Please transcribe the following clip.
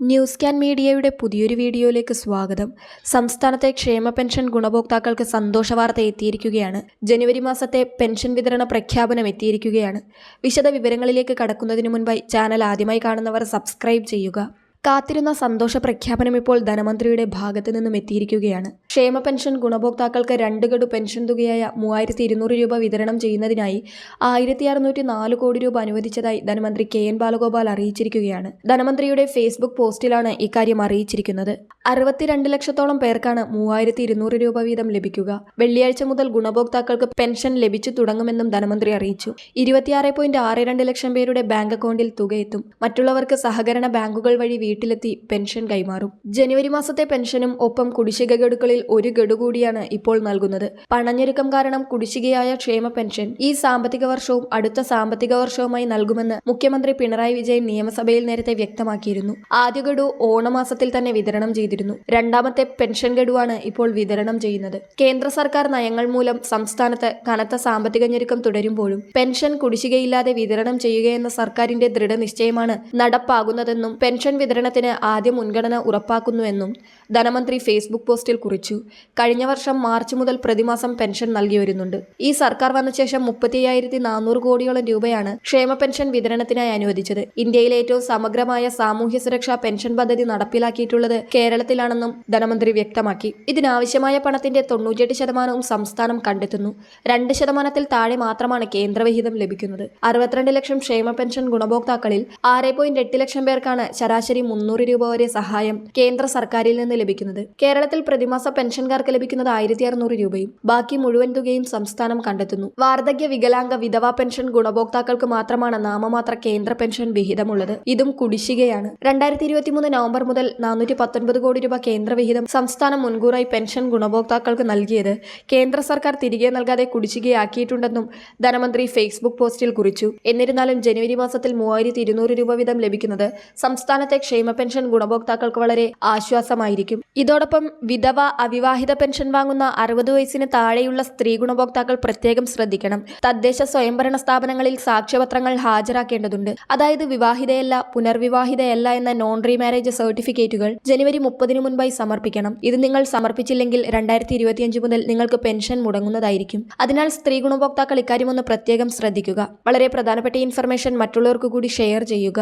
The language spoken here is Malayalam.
ന്യൂസ് ക്യാൻ മീഡിയയുടെ പുതിയൊരു വീഡിയോയിലേക്ക് സ്വാഗതം. സംസ്ഥാനത്തെ ക്ഷേമ പെൻഷൻ ഗുണഭോക്താക്കൾക്ക് സന്തോഷവാർത്ത എത്തിയിരിക്കുകയാണ്. ജനുവരി മാസത്തെ പെൻഷൻ വിതരണ പ്രഖ്യാപനം എത്തിയിരിക്കുകയാണ്. വിശദ വിവരങ്ങളിലേക്ക് കടക്കുന്നതിന് മുൻപായി ചാനൽ ആദ്യമായി കാണുന്നവർ സബ്സ്ക്രൈബ് ചെയ്യുക. കാത്തിരുന്ന സന്തോഷ പ്രഖ്യാപനം ഇപ്പോൾ ധനമന്ത്രിയുടെ ഭാഗത്തു നിന്നും എത്തിയിരിക്കുകയാണ്. ക്ഷേമ പെൻഷൻ ഗുണഭോക്താക്കൾക്ക് രണ്ട് ഗഡു പെൻഷൻ തുകയായ മൂവായിരത്തി ഇരുന്നൂറ് രൂപ വിതരണം ചെയ്യുന്നതിനായി ആയിരത്തി അറുന്നൂറ്റി നാല് കോടി രൂപ അനുവദിച്ചതായി ധനമന്ത്രി കെ എൻ ബാലഗോപാൽ അറിയിച്ചിരിക്കുകയാണ്. ധനമന്ത്രിയുടെ ഫേസ്ബുക്ക് പോസ്റ്റിലാണ് ഇക്കാര്യം അറിയിച്ചിരിക്കുന്നത്. അറുപത്തിരണ്ട് ലക്ഷത്തോളം പേർക്കാണ് മൂവായിരത്തി ഇരുന്നൂറ് രൂപ വീതം ലഭിക്കുക. വെള്ളിയാഴ്ച മുതൽ ഗുണഭോക്താക്കൾക്ക് പെൻഷൻ ലഭിച്ചു തുടങ്ങുമെന്നും ധനമന്ത്രി അറിയിച്ചു. ഇരുപത്തിയാറ് പോയിന്റ് ആറ് രണ്ട് ലക്ഷം പേരുടെ ബാങ്ക് അക്കൗണ്ടിൽ തുകയെത്തും. മറ്റുള്ളവർക്ക് സഹകരണ ബാങ്കുകൾ വഴി വീട്ടിലെത്തി പെൻഷൻ കൈമാറും. ജനുവരി മാസത്തെ പെൻഷനും ഒപ്പം കുടിശ്ശിക ഗഡുക്കളിൽ ഒരു ഗഡു കൂടിയാണ് ഇപ്പോൾ നൽകുന്നത്. പണഞ്ഞൊരുക്കം കാരണം കുടിശ്ശികയായ ക്ഷേമ പെൻഷൻ ഈ സാമ്പത്തിക വർഷവും അടുത്ത സാമ്പത്തിക വർഷവുമായി നൽകുമെന്ന് മുഖ്യമന്ത്രി പിണറായി വിജയൻ നിയമസഭയിൽ നേരത്തെ വ്യക്തമാക്കിയിരുന്നു. ആദ്യ ഗഡു ഓണമാസത്തിൽ തന്നെ വിതരണം ചെയ്തിരുന്നു. രണ്ടാമത്തെ പെൻഷൻ ഗഡുവാണ് ഇപ്പോൾ വിതരണം ചെയ്യുന്നത്. കേന്ദ്ര സർക്കാർ നയങ്ങൾ മൂലം സംസ്ഥാനത്ത് കനത്ത സാമ്പത്തിക ഞെരുക്കം തുടരുമ്പോഴും പെൻഷൻ കുടിശ്ശികയില്ലാതെ വിതരണം ചെയ്യുകയെന്ന സർക്കാരിന്റെ ദൃഢനിശ്ചയമാണ് നടപ്പാകുന്നതെന്നും പെൻഷൻ വിതരണത്തിന് ആദ്യ മുൻഗണന ഉറപ്പാക്കുന്നുവെന്നും ധനമന്ത്രി ഫേസ്ബുക്ക് പോസ്റ്റിൽ കുറിച്ചു. കഴിഞ്ഞ വർഷം മാർച്ച് മുതൽ പ്രതിമാസം പെൻഷൻ നൽകി വരുന്നുണ്ട് ഈ സർക്കാർ വന്ന ശേഷം മുപ്പത്തി അയ്യായിരത്തി നാനൂറ് കോടിയോളം രൂപയാണ് ക്ഷേമ പെൻഷൻ വിതരണത്തിനായി അനുവദിച്ചത്. ഇന്ത്യയിലെ ഏറ്റവും സമഗ്രമായ സാമൂഹ്യ സുരക്ഷാ പെൻഷൻ പദ്ധതി നടപ്പിലാക്കിയിട്ടുള്ളത് കേരളത്തിലാണെന്നും ധനമന്ത്രി വ്യക്തമാക്കി. ഇതിനാവശ്യമായ പണത്തിന്റെ തൊണ്ണൂറ്റിയെട്ട് ശതമാനവും സംസ്ഥാനം കണ്ടെത്തുന്നു. രണ്ട് ശതമാനത്തിൽ താഴെ മാത്രമാണ് കേന്ദ്രവിഹിതം ലഭിക്കുന്നത്. അറുപത്തിരണ്ട് ലക്ഷം ക്ഷേമ പെൻഷൻ ഗുണഭോക്താക്കളിൽ ആറ് പോയിന്റ് എട്ട് ലക്ഷം പേർക്കാണ് ശരാശരി മുന്നൂറ് രൂപ വരെ സഹായം കേന്ദ്ര സർക്കാരിൽ നിന്ന് ലഭിക്കുന്നത്. കേരളത്തിൽ പ്രതിമാസ പെൻഷൻകാർക്ക് ലഭിക്കുന്നത് ആയിരത്തി അറുന്നൂറ് രൂപയും ബാക്കി മുഴുവൻ തുകയും സംസ്ഥാനം കണ്ടെത്തുന്നു. വാർദ്ധക്യ വികലാംഗ വിധവാ പെൻഷൻ ഗുണഭോക്താക്കൾക്ക് മാത്രമാണ് നാമമാത്ര കേന്ദ്ര പെൻഷൻ വിഹിതമുള്ളത്. ഇതും കുടിശ്ശികയാണ്. രണ്ടായിരത്തി ഇരുപത്തിമൂന്ന് നവംബർ മുതൽ നാനൂറ്റി പത്തൊൻപത് കോടി രൂപ കേന്ദ്രവിഹിതം സംസ്ഥാനം മുൻകൂറായി പെൻഷൻ ഗുണഭോക്താക്കൾക്ക് നൽകിയത് കേന്ദ്ര സർക്കാർ തിരികെ നൽകാതെ കുടിശ്ശികയാക്കിയിട്ടുണ്ടെന്നും ധനമന്ത്രി ഫേസ്ബുക്ക് പോസ്റ്റിൽ കുറിച്ചു. എന്നിരുന്നാലും ജനുവരി മാസത്തിൽ മൂവായിരത്തി ഇരുന്നൂറ് രൂപ വീതം ലഭിക്കുന്നത് സംസ്ഥാനത്തെ ക്ഷേമ പെൻഷൻ ഗുണഭോക്താക്കൾക്ക് വളരെ ആശ്വാസമായിരിക്കും. ഇതോടൊപ്പം വിധവ അവിവാഹിത പെൻഷൻ വാങ്ങുന്ന അറുപത് വയസ്സിന് താഴെയുള്ള സ്ത്രീ ഗുണഭോക്താക്കൾ പ്രത്യേകം ശ്രദ്ധിക്കണം. തദ്ദേശ സ്വയംഭരണ സ്ഥാപനങ്ങളിൽ സാക്ഷ്യപത്രങ്ങൾ ഹാജരാക്കേണ്ടതുണ്ട്. അതായത് വിവാഹിതയല്ല പുനർവിവാഹിതയല്ല എന്ന നോൺ റീമാരേജ് സർട്ടിഫിക്കറ്റുകൾ ജനുവരി മുപ്പതിന് മുൻപായി സമർപ്പിക്കണം. ഇത് നിങ്ങൾ സമർപ്പിച്ചില്ലെങ്കിൽ രണ്ടായിരത്തി ഇരുപത്തിയഞ്ച് മുതൽ നിങ്ങൾക്ക് പെൻഷൻ മുടങ്ങുന്നതായിരിക്കും. അതിനാൽ സ്ത്രീ ഗുണഭോക്താക്കൾ ഇക്കാര്യം ഒന്ന് പ്രത്യേകം ശ്രദ്ധിക്കുക. വളരെ പ്രധാനപ്പെട്ട ഇൻഫർമേഷൻ മറ്റുള്ളവർക്ക് കൂടി ഷെയർ ചെയ്യുക.